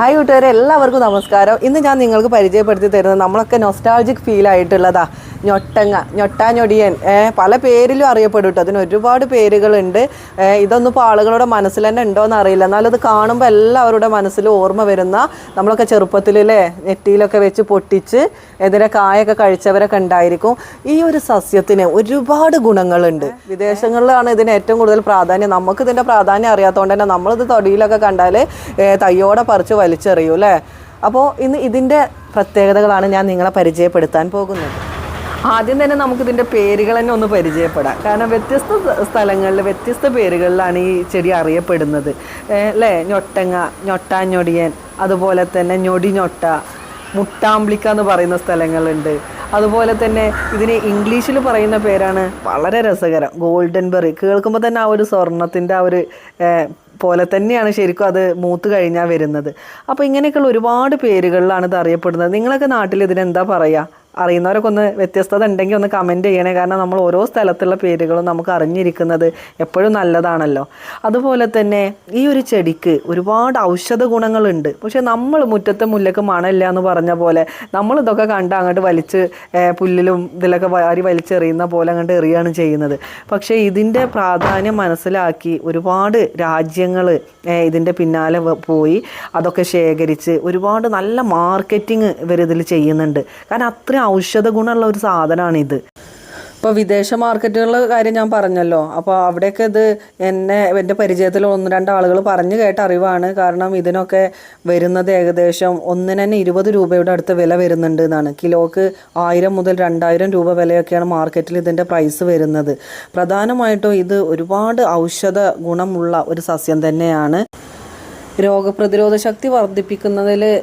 Hi കൂട്ടുകാരെ എല്ലാവർക്കും നമസ്കാരം. ഇന്ന് ഞാൻ നിങ്ങൾക്ക് പരിചയപ്പെടുത്തി തരുന്നത് നമ്മളൊക്കെ നൊസ്റ്റാൾജിക് ഫീൽ ആയിട്ടുള്ളതാ. ഞൊട്ടങ്ങ ഞൊട്ടാഞ്ഞൊടിയൻ പല പേരിലും അറിയപ്പെടും കേട്ടോ. അതിന് ഒരുപാട് പേരുകളുണ്ട്. ഇതൊന്നും ഇപ്പോൾ ആളുകളുടെ മനസ്സിൽ തന്നെ ഉണ്ടോയെന്ന് അറിയില്ല. എന്നാലും ഇത് കാണുമ്പോൾ എല്ലാവരുടെ മനസ്സിൽ ഓർമ്മ വരുന്ന നമ്മളൊക്കെ ചെറുപ്പത്തിലല്ലേ നെറ്റിയിലൊക്കെ വെച്ച് പൊട്ടിച്ച് എതിരെ കായൊക്കെ കഴിച്ചവരൊക്കെ ഉണ്ടായിരിക്കും. ഈ ഒരു സസ്യത്തിന് ഒരുപാട് ഗുണങ്ങളുണ്ട്. വിദേശങ്ങളിലാണ് ഇതിന് ഏറ്റവും കൂടുതൽ പ്രാധാന്യം. നമുക്ക് ഇതിന്റെ പ്രാധാന്യം അറിയാത്തതുകൊണ്ട് തന്നെ നമ്മളിത് തൊടിയിലൊക്കെ കണ്ടാൽ തയ്യോടെ പറിച്ച് വലിച്ചെറിയും അല്ലേ? അപ്പോൾ ഇന്ന് ഇതിന്റെ പ്രത്യേകതകളാണ് ഞാൻ നിങ്ങളെ പരിചയപ്പെടുത്താൻ പോകുന്നത്. ആദ്യം തന്നെ നമുക്ക് ഇതിന്റെ പേരുകൾ തന്നെ ഒന്ന് പരിചയപ്പെടാം. കാരണം വ്യത്യസ്ത സ്ഥലങ്ങളിൽ വ്യത്യസ്ത പേരുകളിലാണ് ഈ ചെടി അറിയപ്പെടുന്നത്. അല്ലേ? ഞൊട്ടങ്ങ ഞൊട്ടാഞ്ഞൊടിയൻ അതുപോലെ തന്നെ ഞൊടി ഞൊട്ട മുട്ടാമ്പിളിക്ക എന്ന് പറയുന്ന സ്ഥലങ്ങളുണ്ട്. അതുപോലെ തന്നെ ഇതിന് ഇംഗ്ലീഷിൽ പറയുന്ന പേരാണ് വളരെ രസകരം ഗോൾഡൻ ബെറി. കേൾക്കുമ്പോൾ തന്നെ ആ ഒരു സ്വർണത്തിന്റെ ആ ഒരു പോലെ തന്നെയാണ് ശരിക്കും അത് മൂത്ത് കഴിഞ്ഞാൽ വരുന്നത്. അപ്പോൾ ഇങ്ങനെയൊക്കെയുള്ള ഒരുപാട് പേരുകളിലാണ് ഇത് അറിയപ്പെടുന്നത്. നിങ്ങളൊക്കെ നാട്ടിൽ ഇതിനെന്താ പറയുക അറിയുന്നവരൊക്കെ ഒന്ന് വ്യത്യസ്തത ഉണ്ടെങ്കിൽ ഒന്ന് കമന്റ് ചെയ്യണേ. കാരണം നമ്മൾ ഓരോ സ്ഥലത്തുള്ള പേരുകളും നമുക്ക് അറിഞ്ഞിരിക്കുന്നത് എപ്പോഴും നല്ലതാണല്ലോ. അതുപോലെ തന്നെ ഈ ഒരു ചെടിക്ക് ഒരുപാട് ഔഷധ ഗുണങ്ങളുണ്ട്. പക്ഷേ നമ്മൾ മുറ്റത്തെ മുല്ലക്ക് മണമില്ല എന്ന് പറഞ്ഞ പോലെ നമ്മളിതൊക്കെ കണ്ട് അങ്ങോട്ട് വലിച്ച് പുല്ലിലും ഇതിലൊക്കെ വാരി വലിച്ചെറിയുന്ന പോലെ അങ്ങോട്ട് എറിയാണ് ചെയ്യുന്നത്. പക്ഷേ ഇതിന്റെ പ്രാധാന്യം മനസ്സിലാക്കി ഒരുപാട് രാജ്യങ്ങൾ ഇതിന്റെ പിന്നാലെ പോയി അതൊക്കെ ശേഖരിച്ച് ഒരുപാട് നല്ല മാർക്കറ്റിംഗ് ഇവരിതിൽ ചെയ്യുന്നുണ്ട്. കാരണം അത്രയും ഔഷധ ഗുണമുള്ള ഒരു സാധനമാണ് ഇത് ഇപ്പോൾ വിദേശ മാർക്കറ്റുകളുടെ കാര്യം ഞാൻ പറഞ്ഞല്ലോ. അപ്പോൾ അവിടെയൊക്കെ ഇത് എന്നെ എന്റെ പരിചയത്തിൽ ഒന്ന് രണ്ട് ആളുകൾ പറഞ്ഞു കേട്ട അറിവാണ്. കാരണം ഇതിനൊക്കെ വരുന്നത് ഏകദേശം ഒന്നിന് തന്നെ ഇരുപത് രൂപയുടെ അടുത്ത് വില വരുന്നുണ്ട് എന്നാണ്. കിലോക്ക് ആയിരം മുതൽ രണ്ടായിരം രൂപ വിലയൊക്കെയാണ് മാർക്കറ്റിൽ ഇതിന്റെ പ്രൈസ് വരുന്നത്. പ്രധാനമായിട്ടും ഇത് ഒരുപാട് ഔഷധ ഗുണമുള്ള ഒരു സസ്യം തന്നെയാണ്. രോഗപ്രതിരോധ ശക്തി വർദ്ധിപ്പിക്കുന്നതിൽ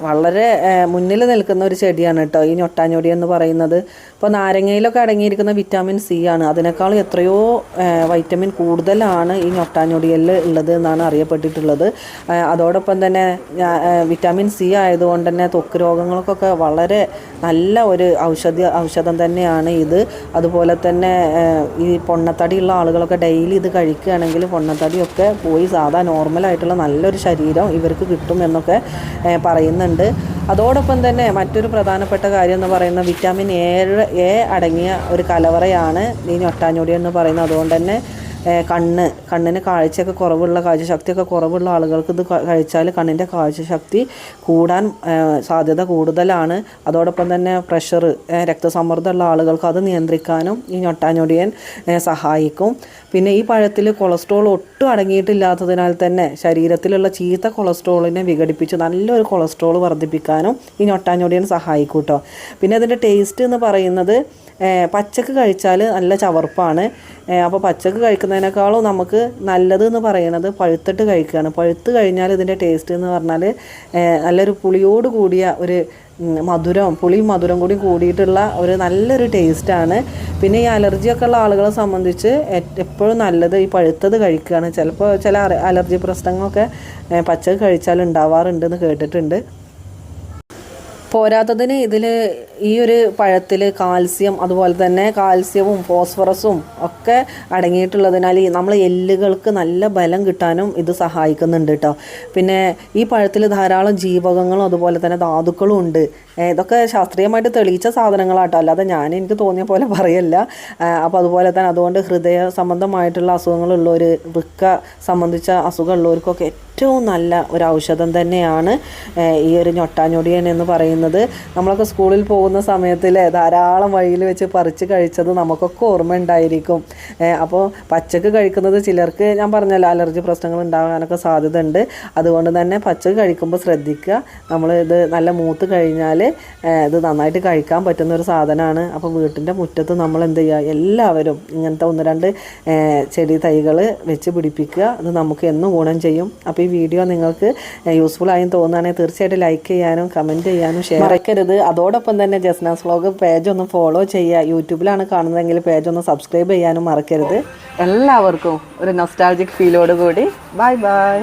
വളരെ മുന്നിൽ നിൽക്കുന്ന ഒരു ചെടിയാണ് കേട്ടോ ഈ ഞൊട്ടാഞ്ഞൊടി എന്ന് പറയുന്നത്. ഇപ്പോൾ നാരങ്ങയിലൊക്കെ അടങ്ങിയിരിക്കുന്ന വിറ്റാമിൻ സി ആണ്. അതിനേക്കാൾ എത്രയോ വൈറ്റമിൻ കൂടുതലാണ് ഈ ഞൊട്ടാഞ്ഞൊടിയിൽ ഉള്ളത് എന്നാണ് അറിയപ്പെട്ടിട്ടുള്ളത്. അതോടൊപ്പം തന്നെ വിറ്റാമിൻ സി ആയതുകൊണ്ട് തന്നെ തൊക്ക് രോഗങ്ങൾക്കൊക്കെ വളരെ നല്ല ഒരു ഔഷധ ഔഷധം തന്നെയാണ് ഇത്. അതുപോലെ തന്നെ ഈ പൊണ്ണത്തടിയുള്ള ആളുകളൊക്കെ ഡെയിലി ഇത് കഴിക്കുകയാണെങ്കിൽ പൊണ്ണത്തടിയൊക്കെ പോയി സാധാ നോർമലായിട്ടുള്ള നല്ലൊരു ശരീരം ഇവർക്ക് കിട്ടും എന്നൊക്കെ ഏ, പറയുന്നുണ്ട് അതോടൊപ്പം തന്നെ മറ്റൊരു പ്രധാനപ്പെട്ട കാര്യം എന്ന് പറയുന്ന വിറ്റാമിൻ എ എ അടങ്ങിയ ഒരു കലവറയാണ് ഈ ഞൊട്ടാഞ്ഞൊടി എന്ന് പറയുന്നത്. അതുകൊണ്ട് തന്നെ കണ്ണ്. കണ്ണിന് കാഴ്ചയൊക്കെ കുറവുള്ള കാഴ്ചശക്തിയൊക്കെ കുറവുള്ള ആളുകൾക്ക് ഇത് കഴിച്ചാൽ കണ്ണിന്റെ കാഴ്ചശക്തി കൂടാൻ സാധ്യത കൂടുതലാണ്. അതോടൊപ്പം തന്നെ പ്രഷർ രക്തസമ്മർദ്ദമുള്ള ആളുകൾക്ക് അത് നിയന്ത്രിക്കാനും ഈ ഞൊട്ടാഞ്ഞൊടിയൻ സഹായിക്കും. പിന്നെ ഈ പഴത്തിൽ കൊളസ്ട്രോൾ ഒട്ടും അടങ്ങിയിട്ടില്ലാത്തതിനാൽ തന്നെ ശരീരത്തിലുള്ള ചീത്ത കൊളസ്ട്രോളിനെ വിഘടിപ്പിച്ച് നല്ലൊരു കൊളസ്ട്രോൾ വർദ്ധിപ്പിക്കാനും ഈ ഞൊട്ടാഞ്ഞൊടിയൻ സഹായിക്കും കേട്ടോ പിന്നെ അതിന്റെ ടേസ്റ്റ് എന്ന് പറയുന്നത് പച്ചക്ക് കഴിച്ചാൽ നല്ല ചവർപ്പാണ്. അപ്പോൾ പച്ചക്ക് കഴിക്കുന്നതിനേക്കാളും നമുക്ക് നല്ലത് എന്ന് പറയുന്നത് പഴുത്തിട്ട് കഴിക്കുകയാണ്. പഴുത്ത് കഴിഞ്ഞാൽ ഇതിന്റെ ടേസ്റ്റ് എന്ന് പറഞ്ഞാൽ നല്ലൊരു പുളിയോട് കൂടിയ ഒരു മധുരം പുളിയും മധുരം കൂടി കൂടിയിട്ടുള്ള ഒരു നല്ലൊരു ടേസ്റ്റാണ് പിന്നെ ഈ അലർജിയൊക്കെ ഉള്ള ആളുകളെ സംബന്ധിച്ച് എപ്പോഴും നല്ലത് ഈ പഴുത്തത് കഴിക്കുകയാണ്. ചിലപ്പോൾ ചില അലർജി പ്രശ്നങ്ങളൊക്കെ പച്ചക്ക് കഴിച്ചാൽ ഉണ്ടാവാറുണ്ടെന്ന് കേട്ടിട്ടുണ്ട്. പോരാത്തതിന് ഇതിൽ ഈ ഒരു പഴത്തിൽ കാൽസ്യം അതുപോലെ തന്നെ കാൽസ്യവും ഫോസ്ഫറസും ഒക്കെ അടങ്ങിയിട്ടുള്ളതിനാൽ നമ്മൾ എല്ലുകൾക്ക് നല്ല ബലം കിട്ടാനും ഇത് സഹായിക്കുന്നുണ്ട് കേട്ടോ പിന്നെ ഈ പഴത്തിൽ ധാരാളം ജീവകങ്ങളും അതുപോലെ തന്നെ ധാതുക്കളും ഉണ്ട്. ഇതൊക്കെ ശാസ്ത്രീയമായിട്ട് തെളിയിച്ച സാധനങ്ങളാട്ടോ. അല്ലാതെ ഞാൻ എനിക്ക് തോന്നിയ പോലെ പറയല്ല. അപ്പോൾ അതുപോലെ തന്നെ അതുകൊണ്ട് ഹൃദയ സംബന്ധമായിട്ടുള്ള അസുഖങ്ങളുള്ളവർ വൃക്ക സംബന്ധിച്ച അസുഖമുള്ളവർക്കൊക്കെ ഏറ്റവും നല്ല ഒരു ഔഷധം തന്നെയാണ് ഈ ഒരു ഞൊട്ടാഞ്ഞൊടിയൻ എന്ന് പറയുന്നത്. നമ്മളൊക്കെ സ്കൂളിൽ പോകുന്ന സമയത്തിൽ ധാരാളം വഴിയിൽ വെച്ച് പറിച്ച് കഴിച്ചത് നമുക്കൊക്കെ ഓർമ്മ ഉണ്ടായിരിക്കും അപ്പോൾ പച്ചക്ക് കഴിക്കുന്നത് ചിലർക്ക് ഞാൻ പറഞ്ഞല്ലോ അലർജി പ്രശ്നങ്ങൾ ഉണ്ടാകാനൊക്കെ സാധ്യത ഉണ്ട് അതുകൊണ്ട് തന്നെ പച്ചക്ക് കഴിക്കുമ്പോൾ ശ്രദ്ധിക്കുക. നമ്മൾ ഇത് നല്ല മൂത്ത് കഴിഞ്ഞാൽ ഇത് നന്നായിട്ട് കഴിക്കാൻ പറ്റുന്ന ഒരു സാധനമാണ്. അപ്പോൾ വീട്ടിന്റെ മുറ്റത്ത് നമ്മൾ എന്ത് ചെയ്യുക? എല്ലാവരും ഇങ്ങനത്തെ ഒന്ന് രണ്ട് ചെടി തൈകൾ വെച്ച് പിടിപ്പിക്കുക. അത് നമുക്ക് എന്നും ഗുണം ചെയ്യും. അപ്പോൾ ഈ വീഡിയോ നിങ്ങൾക്ക് യൂസ്ഫുൾ ആയും തോന്നുകയാണെങ്കിൽ തീർച്ചയായിട്ടും ലൈക്ക് ചെയ്യാനും കമന്റ് ചെയ്യാനും ഷെയർ മറക്കരുത് അതോടൊപ്പം തന്നെ ജസ്നാസ് വ്ളോഗ് പേജ് ഒന്ന് ഫോളോ ചെയ്യുക. യൂട്യൂബിലാണ് കാണുന്നതെങ്കിൽ പേജ് ഒന്ന് സബ്സ്ക്രൈബ് ചെയ്യാനും മറക്കരുത്. എല്ലാവർക്കും ഒരു നൊസ്റ്റാൾജിക് ഫീലോട് കൂടി ബൈ ബൈ